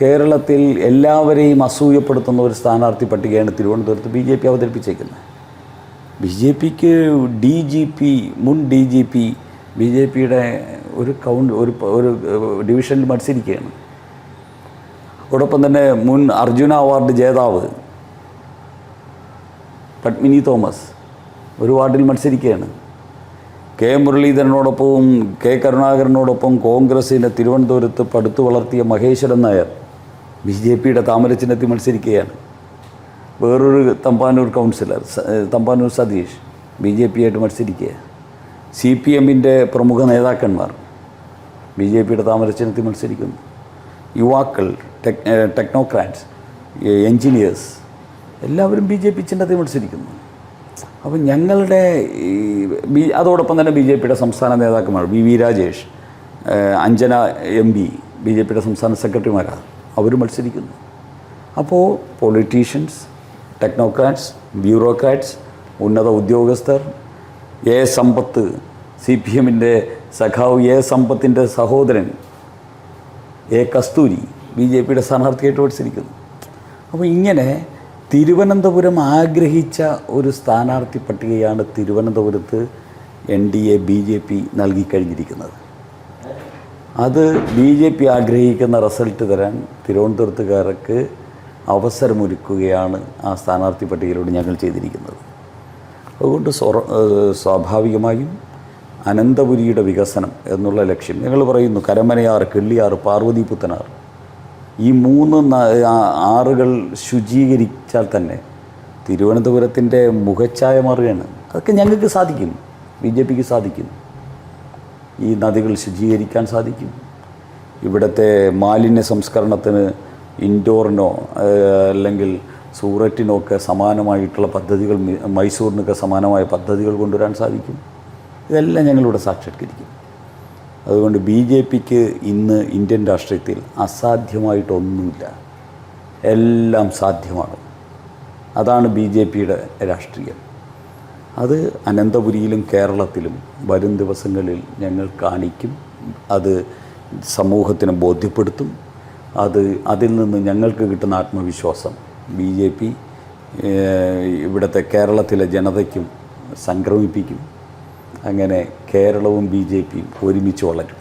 കേരളത്തിൽ എല്ലാവരെയും അസൂയപ്പെടുത്തുന്ന ഒരു സ്ഥാനാർത്ഥി പട്ടികയാണ് തിരുവനന്തപുരത്ത് ബി ജെ പി അവതരിപ്പിച്ചേക്കുന്നത്. ബി ജെ പിക്ക് ഡി ജി പി മുൻ D G P B J പിയുടെ ഒരു കൗണ്ട് ഒരു ഒരു ഡിവിഷനിൽ മത്സരിക്കുകയാണ്. അതോടൊപ്പം തന്നെ മുൻ അർജുന അവാർഡ് ജേതാവ് പത്മിനി തോമസ് ഒരു വാർഡിൽ മത്സരിക്കുകയാണ്. കെ മുരളീധരനോടൊപ്പവും കെ കരുണാകരനോടൊപ്പം കോൺഗ്രസിനെ തിരുവനന്തപുരത്ത് പടുത്തു വളർത്തിയ മഹേശ്വരൻ നായർ ബി ജെ പിയുടെ താമരചിഹ്നത്തിൽ മത്സരിക്കുകയാണ്. വേറൊരു Thampanoor councillor Thampanoor Satheesh B J P ആയിട്ട് മത്സരിക്കുക സി പി എമ്മിന്റെ പ്രമുഖ നേതാക്കന്മാർ ബി ജെ പിയുടെ താമരചിഹ്നത്തിൽ മത്സരിക്കുന്നു. യുവാക്കൾ ടെക് ടെക്നോക്രാറ്റ്സ് എൻജിനീയേഴ്സ് എല്ലാവരും ബി ജെ പി ചിഹ്നത്തിൽ മത്സരിക്കുന്നു. അപ്പം ഞങ്ങളുടെ ഈ ബി അതോടൊപ്പം തന്നെ ബി ജെ പിയുടെ സംസ്ഥാന നേതാക്കന്മാർ V V Rajesh Anjana M P B J പിയുടെ സംസ്ഥാന സെക്രട്ടറിമാരാണ്. അവർ മത്സരിക്കുന്നു. അപ്പോൾ പൊളിറ്റീഷ്യൻസ് ടെക്നോക്രാറ്റ്സ് ബ്യൂറോക്രാറ്റ്സ് ഉന്നത ഉദ്യോഗസ്ഥർ എ സമ്പത്ത് സി പി എമ്മിന്റെ സഖാവ് എ സമ്പത്തിന്റെ സഹോദരൻ എ കസ്തൂരി ബി ജെ പിയുടെ സ്ഥാനാർത്ഥിയായിട്ട് മത്സരിക്കുന്നു. അപ്പോൾ ഇങ്ങനെ തിരുവനന്തപുരം ആഗ്രഹിച്ച ഒരു സ്ഥാനാർത്ഥി പട്ടികയാണ് തിരുവനന്തപുരത്ത് N D A B J P നൽകിക്കഴിഞ്ഞിരിക്കുന്നത് അത് ബി ജെ പി ആഗ്രഹിക്കുന്ന റിസൾട്ട് തരാൻ തിരുവനന്തപുരത്തുകാർക്ക് അവസരമൊരുക്കുകയാണ് ആ സ്ഥാനാർത്ഥി പട്ടികയിലൂടെ ഞങ്ങൾ ചെയ്തിരിക്കുന്നത്. അതുകൊണ്ട് സ്വാഭാവികമായും അനന്തപുരിയുടെ വികസനം എന്നുള്ള ലക്ഷ്യം. ഞങ്ങൾ പറയുന്നു കരമനയാർ കിള്ളിയാർ പാർവതി പുത്തനാർ ഈ മൂന്ന് ആറുകൾ ശുചീകരിച്ചാൽ തന്നെ തിരുവനന്തപുരത്തിന്റെ മുഖച്ഛായ മാറുകയാണ്. അതൊക്കെ ഞങ്ങൾക്ക് സാധിക്കും ബി ജെ പിക്ക് സാധിക്കും. ഈ നദികൾ ശുചീകരിക്കാൻ സാധിക്കും. ഇവിടുത്തെ മാലിന്യ സംസ്കരണത്തിന് ഇൻഡോറിനോ അല്ലെങ്കിൽ സൂററ്റിനോ ഒക്കെ സമാനമായിട്ടുള്ള പദ്ധതികൾ മൈസൂറിനൊക്കെ സമാനമായ പദ്ധതികൾ കൊണ്ടുവരാൻ സാധിക്കും. ഇതെല്ലാം ഞങ്ങളിവിടെ സാക്ഷാത്കരിക്കും. അതുകൊണ്ട് ബി ജെ പിക്ക് ഇന്ന് ഇന്ത്യൻ രാഷ്ട്രീയത്തിൽ അസാധ്യമായിട്ടൊന്നുമില്ല. എല്ലാം സാധ്യമാണ് അതാണ് ബി ജെ പിയുടെ രാഷ്ട്രീയം. അത് അനന്തപുരിയിലും കേരളത്തിലും വരും ദിവസങ്ങളിൽ ഞങ്ങൾ കാണിക്കും. അത് സമൂഹത്തിനെ ബോധ്യപ്പെടുത്തും. അത് അതിൽ നിന്ന് ഞങ്ങൾക്ക് കിട്ടുന്ന ആത്മവിശ്വാസം. ബി ജെ പി ഇവിടുത്തെ കേരളത്തിലെ ജനതയ്ക്കും സംക്രമിപ്പിക്കും. അങ്ങനെ കേരളവും ബി ജെ പിയും ഒരുമിച്ച് വളരും.